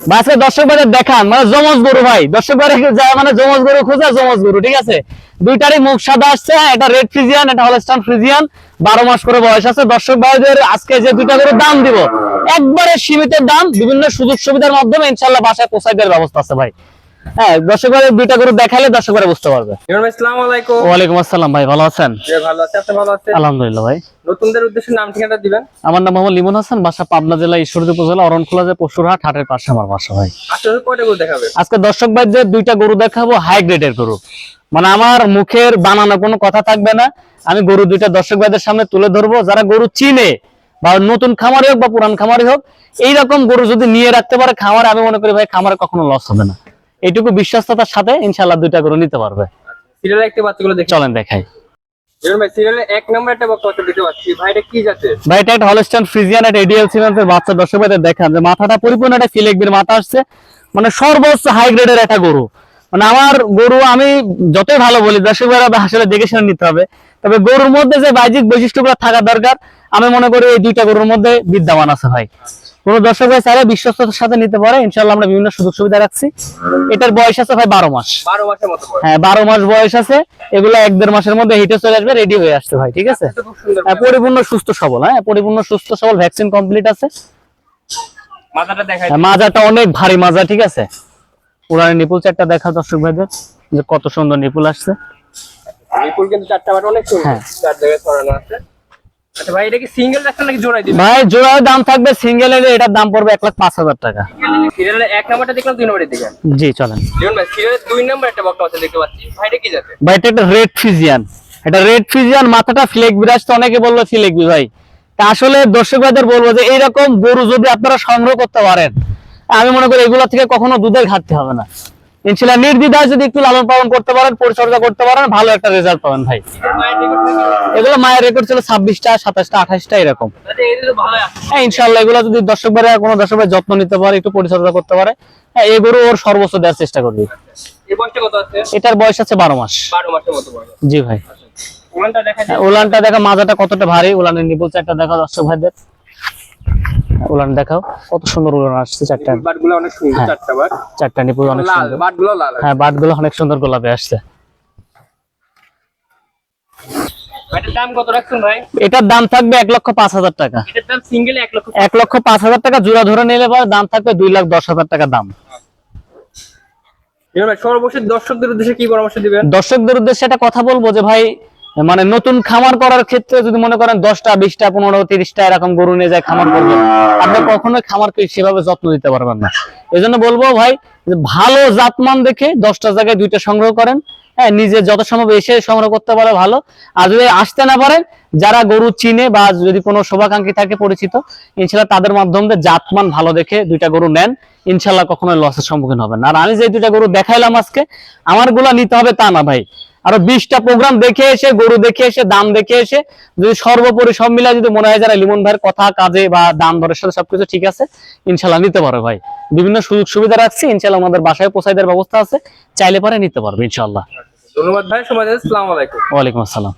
আজকে দর্শক বাজার দেখান মানে জমজ গরু ভাই। দর্শক বাজার মানে জমজ গরু খোঁজা জমজ গরু ঠিক আছে? দুইটারই মুখ সাদা আসছে হ্যাঁ, এটা রেড ফ্রিজিয়ান এটা হলস্টান ফ্রিজিয়ান বারো মাস করে বয়স আছে। দর্শক ভাইদের আজকে যে দুইটা করে দাম দিব একবারে সীমিত দাম বিভিন্ন সুযোগ সুবিধার মাধ্যমে ইনশাল্লাহ বাসায় পৌঁছাই ব্যবস্থা আছে ভাই। হ্যাঁ দর্শক ভাইদের দুইটা গরু দেখালে দর্শক ভাই বুঝতে পারবে। ইমরান ভাই আসসালামু আলাইকুম। ওয়ালাইকুম আসসালাম ভাই ভালো আছেন? যে ভালো আছে। আপনি ভালো আছেন? আলহামদুলিল্লাহ ভাই। নতুনদের উদ্দেশ্যে নাম ঠিকানা দিবেন? আমার নাম মোহাম্মদ লিমন হাসান বাসা পাবনা জেলা ঈশ্বরদী উপজেলা অরণখোলা যে পশুরহাট হাটের পাশে আমার বাসা ভাই। আসলে কয়টা করে দেখাবে। আজকে দর্শক ভাইদের দুইটা গরু দেখাবো হাই গ্রেডের গরু। মানে আমার মুখের বানানো কোনো কথা থাকবে না। আমি গরু দুইটা দর্শক ভাইদের সামনে তুলে ধরবো। যারা গরু চিনে বা নতুন খামারি হোক বা পুরান খামারি হোক এইরকম গরু যদি নিয়ে রাখতে পারে খামারে আমি মনে করি ভাই খামারে কখনো লস হবে না। এইটুকু বিশ্বাসতার সাথে ইনশাল্লাহ দুইটা গরু নিতে পারবে। সিরিয়ালে একটি বাচ্চাগুলো দেখি। চলেন দেখাই। মাথাটা পরিপূর্ণ একটা সিলেকবির মাথা আসছে। মানে সর্বোচ্চ হাই গ্রেডের একটা গরু। মানে আমার গরু আমি যতই ভালো বলি দর্শক ভাইরা আসলে দেখে শুনে নিতে হবে। তবে গরুর মধ্যে যে বাহ্যিক বৈশিষ্ট্যগুলো থাকা দরকার আমি মনে করি এই দুইটা গরুর মধ্যে বিদ্যমান আছে ভাই। কোন দর্শক ভাই চাইলে বিশ্বস্ততার সাথে নিতে পারে। ইনশাল্লাহ আমরা বিভিন্ন সুযোগ সুবিধা রাখছি। এটার বয়স আছে ভাই বারো মাস। বারো মাসের মতো হ্যাঁ বারো মাস বয়স আছে। এগুলো এক দেড় মাসের মধ্যে হিটে চলে আসবে রেডি হয়ে আসছে ভাই ঠিক আছে? হ্যাঁ, পরিপূর্ণ সুস্থ সবল হ্যাঁ পরিপূর্ণ সুস্থ সবল ভ্যাকসিন কমপ্লিট আছে। দেখাই হ্যাঁ, মাজাটা অনেক ভারী মাজা ঠিক আছে? পুরানি নিপুল চারটা দেখা দর্শক ভাইদের যে কত সুন্দর নিপুল আসছে। বিপুল কিন্তু চারটা অনেক সুন্দর। হ্যাঁ। চার জায়গায় ছড়ানো আছে। আচ্ছা ভাই এটা কি সিঙ্গেল রাখছেন নাকি জোড়াই দিবেন? ভাই জোড়ার দাম থাকবে সিঙ্গেল এর এটার দাম পড়বে এক লাখ পাঁচ হাজার টাকা। সিরিয়ালে এক নাম্বারটা দেখলাম দুই নম্বরে দিবেন জি চলেন। ইমরান ভাই সিরিয়ালে দুই নম্বর একটা বক্তা আছে দেখতে পাচ্ছি। ভাইটা কি জাতের? ভাই এটা একটা রেড ফিজিয়ান এটা রেড ফিজিয়ান মাথাটা ফ্লেক বিরাজ তো অনেকে বলল ভাই। তা আসলে দর্শক ভাইদের বলব যে এইরকম গরু যদি আপনারা সংগ্রহ করতে পারেন আমি মনে করি এগুলো থেকে কখনো দুধের ঘাটতি হবে না। ইনশাল্লাহ নির্দ্বিধায় যদি একটু লালন পালন করতে পারেন পরিচর্যা করতে পারেন ভালো একটা রেজাল্ট পাবেন ভাই। এগুলো মায়ের রেকর্ড ছিল ছাব্বিশটা সাতাশটা আঠাশটা এরকম। হ্যাঁ ইনশাল্লাহ এগুলো যদি দর্শক ভাইরা কোনো দর্শক ভাই যত্ন নিতে পারে একটু পরিচর্যা করতে পারে হ্যাঁ এই গরু ওর সর্বোচ্চ দেওয়ার চেষ্টা করবি। এটার বয়স আছে বারো মাস। বারো জি ভাই। যায়। হ্যাঁ, উলানটা দেখা মাজাটা কতটা ভারী উলানের নিপুল চারটা দেখা দর্শক ভাইদের। উলান দেখাও। কত সুন্দর উলান আসছে চারটা। বাটগুলো অনেক সুন্দর হ্যাঁ। চারটা বাট। চারটা নিপুল অনেক লাল সুন্দর। বাটগুলো লাল হ্যাঁ বাটগুলো অনেক সুন্দর গোলাপে আসছে। এটার দাম কত রাখছেন ভাই? এটার দাম থাকবে এক লক্ষ পাঁচ হাজার টাকা। এটার দাম সিঙ্গেল এক লক্ষ পাঁচ হাজার টাকা জোড়া ধরে নিলে পরে দাম থাকবে দুই লাখ দশ হাজার টাকা দাম। সর্বশেষ দর্শকদের উদ্দেশ্যে কি পরামর্শ দিবেন? দর্শকদের উদ্দেশ্যে একটা কথা বলব যে ভাই মানে নতুন খামার করার ক্ষেত্রে যদি মনে করেন দশটা, বিশটা, পনেরো, তিরিশটা এরকম গরু নিয়ে যায় খামার করবেন, আপনি কখনোই খামারকে সেভাবে যত্ন দিতে পারবেন না। এই জন্য বলব ভাই ভালো জাতমান দেখে দশটা জায়গায় দুইটা সংগ্রহ করেন। হ্যাঁ নিজে যত সম্ভব এসে সংগ্রহ করতে পারে ভালো। আর যদি আসতে না পারেন, যারা গরু চিনে বা যদি কোনো শোভাকাঙ্ক্ষী থাকে পরিচিত, ইনশাল্লাহ তাদের মাধ্যমে জাতমান ভালো দেখে দুইটা গরু নেন। ইনশাল্লাহ কখনোই লসের সম্মুখীন হবেন আর আমি যে দুইটা গরু দেখাইলাম আজকে আমারগুলা নিতে হবে তা না ভাই। আরও বিশটা প্রোগ্রাম দেখে এসে গরু দেখে এসে দাম দেখে এসে যদি সর্বোপরি সব মিলে যদি মনে হয় যারা লিমন ভাইয়ের কথা কাজে বা দাম দরের সাথে সবকিছু ঠিক আছে ইনশাল্লাহ নিতে পারো ভাই। বিভিন্ন সুযোগ সুবিধা রাখছি ইনশাল্লাহ আমাদের বাসায় পৌঁছাই দেওয়ার ব্যবস্থা আছে চাইলে পরে নিতে পারবে ইনশাল্লাহ ধন্যবাদ ভাই সবাই আসসালামাইকুম আলাইকুম। ওয়ালাইকুম আসসালাম।